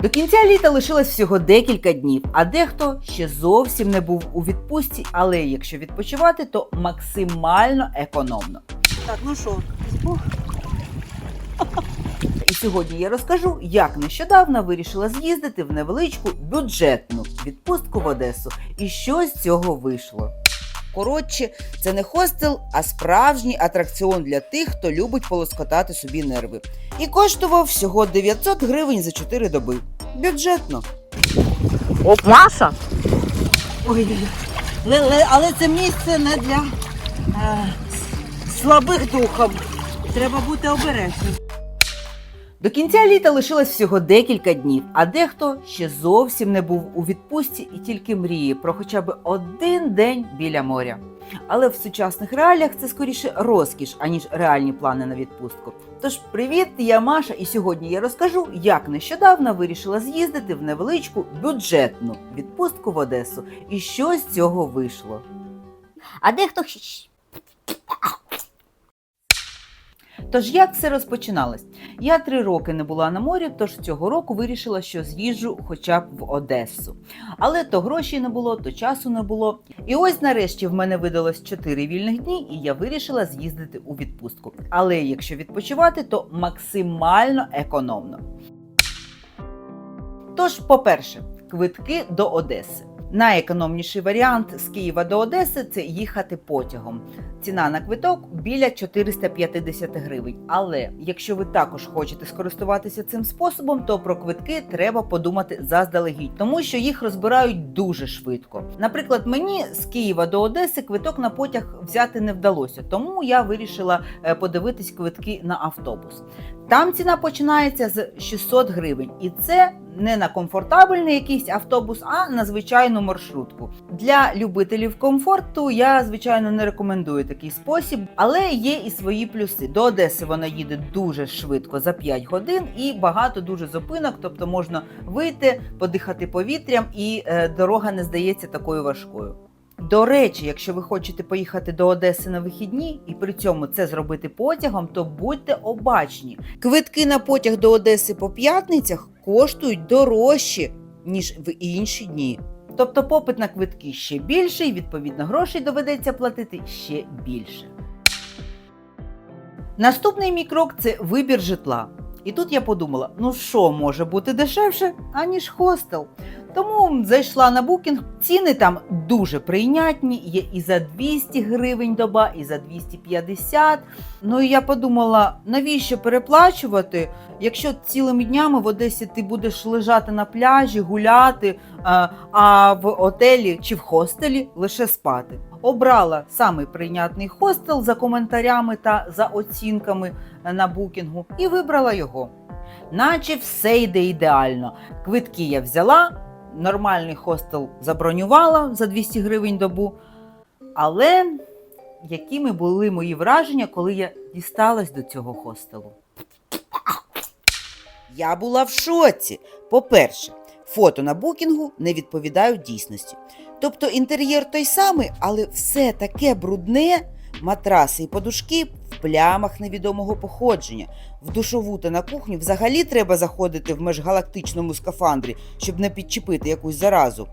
До кінця літа лишилось всього декілька днів, а дехто ще зовсім не був у відпустці, але якщо відпочивати, то максимально економно. Так, ну що? І сьогодні я розкажу, як нещодавно вирішила з'їздити в невеличку бюджетну відпустку в Одесу і що з цього вийшло. Коротше, це не хостел, а справжній атракціон для тих, хто любить полоскотати собі нерви. І коштував всього 900 гривень за 4 доби. Бюджетно. Оп, Маша! Ой, але це місце не для е, слабих духом. Треба бути обережним. До кінця літа лишилось всього декілька днів, а дехто ще зовсім не був у відпустці і тільки мріє про хоча б один день біля моря. Але в сучасних реаліях це скоріше розкіш, аніж реальні плани на відпустку. Тож, привіт, я Маша, і сьогодні я розкажу, як нещодавно вирішила з'їздити в невеличку бюджетну відпустку в Одесу і що з цього вийшло. А дехто Тож як все розпочиналось? Я три роки не була на морі, тож цього року вирішила, що з'їжджу хоча б в Одесу. Але то грошей не було, то часу не було. І ось нарешті в мене видалось чотири вільних дні, і я вирішила з'їздити у відпустку. Але якщо відпочивати, то максимально економно. Тож, по-перше, квитки до Одеси. Найекономніший варіант з Києва до Одеси це їхати потягом. Ціна на квиток біля 450 гривень. Але якщо ви також хочете скористуватися цим способом, то про квитки треба подумати заздалегідь, тому що їх розбирають дуже швидко. Наприклад, мені з Києва до Одеси квиток на потяг взяти не вдалося, тому я вирішила е, подивитись квитки на автобус. Там ціна починається з 600 гривень, і це не на комфортабельний якийсь автобус, а на звичайну маршрутку. Для любителів комфорту я звичайно не рекомендую такий спосіб, але є і свої плюси. До Одеси вона їде дуже швидко за 5 годин і багато дуже зупинок, тобто можна вийти, подихати повітрям, і е, дорога не здається такою важкою. До речі, якщо ви хочете поїхати до Одеси на вихідні і при цьому це зробити потягом, то будьте обачні. Квитки на потяг до Одеси по п'ятницях коштують дорожче, ніж в інші дні. Тобто попит на квитки ще більший, відповідно, грошей доведеться платити ще більше. Наступний мій крок це вибір житла. І тут я подумала: ну що може бути дешевше, аніж хостел. Тому зайшла на букінг. Ціни там дуже прийнятні. Є і за 200 гривень доба, і за 250. Ну і я подумала, навіщо переплачувати, якщо цілими днями в Одесі ти будеш лежати на пляжі, гуляти, а, в отелі чи в хостелі лише спати. Обрала самий прийнятний хостел за коментарями та за оцінками на букінгу і вибрала його. Наче все йде ідеально. Квитки я взяла, нормальний хостел забронювала за 200 гривень добу. Але якими були мої враження, коли я дісталась до цього хостелу? Я була в шоці. По-перше, фото на букінгу не відповідають дійсності. Тобто інтер'єр той самий, але все таке брудне, матраси і подушки плямах невідомого походження. В душову та на кухню взагалі треба заходити в межгалактичному скафандрі, щоб не підчепити якусь заразу.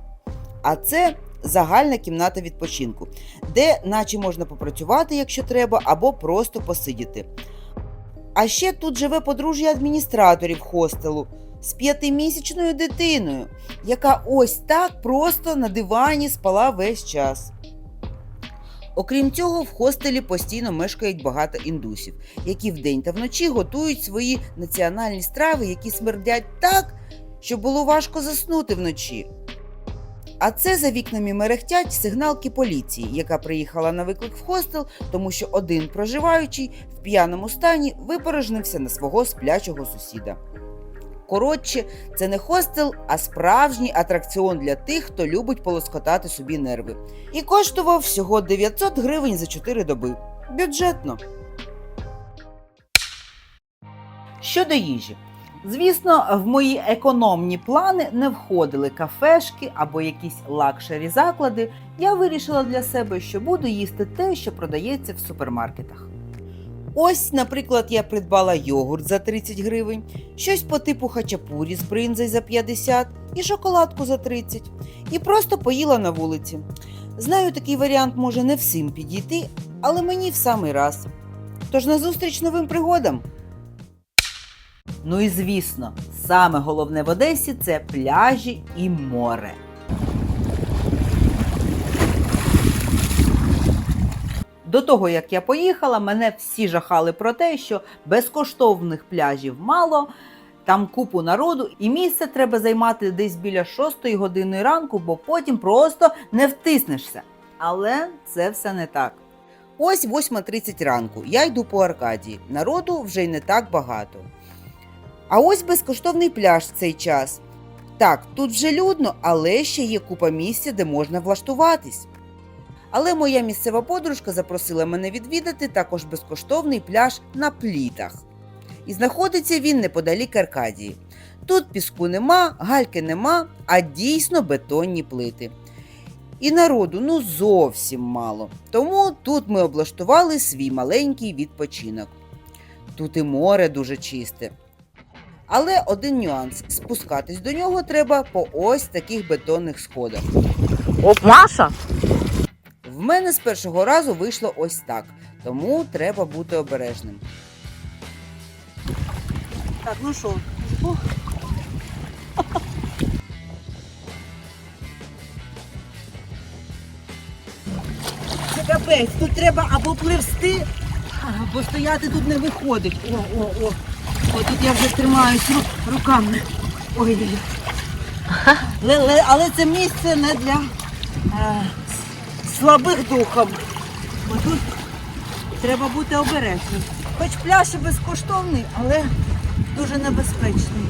А це загальна кімната відпочинку, де наче можна попрацювати, якщо треба, або просто посидіти. А ще тут живе подружжя адміністраторів хостелу з п'ятимісячною дитиною, яка ось так просто на дивані спала весь час. Окрім цього, в хостелі постійно мешкають багато індусів, які вдень та вночі готують свої національні страви, які смердять так, що було важко заснути вночі. А це за вікнами мерехтять сигналки поліції, яка приїхала на виклик в хостел, тому що один проживаючий в п'яному стані випорожнився на свого сплячого сусіда. Коротше, це не хостел, а справжній атракціон для тих, хто любить полоскотати собі нерви. І коштував всього 900 гривень за 4 доби. Бюджетно. Щодо їжі. Звісно, в мої економні плани не входили кафешки або якісь лакшері заклади. Я вирішила для себе, що буду їсти те, що продається в супермаркетах. Ось, наприклад, я придбала йогурт за 30 гривень, щось по типу хачапурі з бринзою за 50 і шоколадку за 30. І просто поїла на вулиці. Знаю, такий варіант може не всім підійти, але мені в самий раз. Тож назустріч новим пригодам. Ну і звісно, саме головне в Одесі це пляжі і море. До того, як я поїхала, мене всі жахали про те, що безкоштовних пляжів мало, там купу народу, і місце треба займати десь біля 6 години ранку, бо потім просто не втиснешся. Але це все не так. Ось 8.30 ранку. Я йду по Аркадії. Народу вже й не так багато. А ось безкоштовний пляж в цей час. Так, тут вже людно, але ще є купа місця, де можна влаштуватись. Але моя місцева подружка запросила мене відвідати також безкоштовний пляж на плітах. І знаходиться він неподалік Аркадії. Тут піску нема, гальки нема, а дійсно бетонні плити. І народу ну зовсім мало. Тому тут ми облаштували свій маленький відпочинок. Тут і море дуже чисте. Але один нюанс: спускатись до нього треба по ось таких бетонних сходах. Оп, Маша! Мене з першого разу вийшло ось так, тому треба бути обережним. Так, ну що? Це капець, тут треба або пливсти, або стояти тут не виходить. О, о, о. О, тут я вже тримаюсь ру- руками. Ой, ой. Але, але, але це місце не для е, слабих духом. Бо тут треба бути обережним. Хоч пляж і безкоштовний, але дуже небезпечний.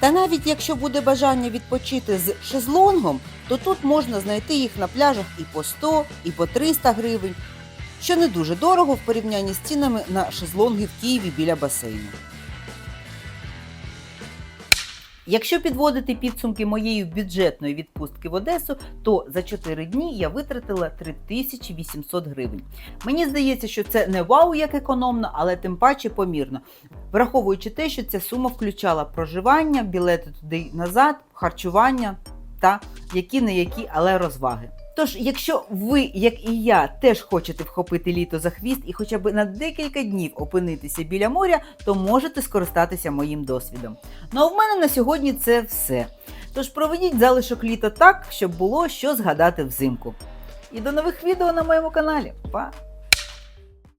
Та навіть якщо буде бажання відпочити з шезлонгом, то тут можна знайти їх на пляжах і по 100, і по 300 гривень, що не дуже дорого в порівнянні з цінами на шезлонги в Києві біля басейну. Якщо підводити підсумки моєї бюджетної відпустки в Одесу, то за 4 дні я витратила 3800 гривень. Мені здається, що це не вау як економно, але тим паче помірно, враховуючи те, що ця сума включала проживання, білети туди й назад, харчування та які не які, але розваги. Тож, якщо ви, як і я, теж хочете вхопити літо за хвіст і хоча б на декілька днів опинитися біля моря, то можете скористатися моїм досвідом. Ну а в мене на сьогодні це все. Тож проведіть залишок літа так, щоб було що згадати взимку. І до нових відео на моєму каналі. Па!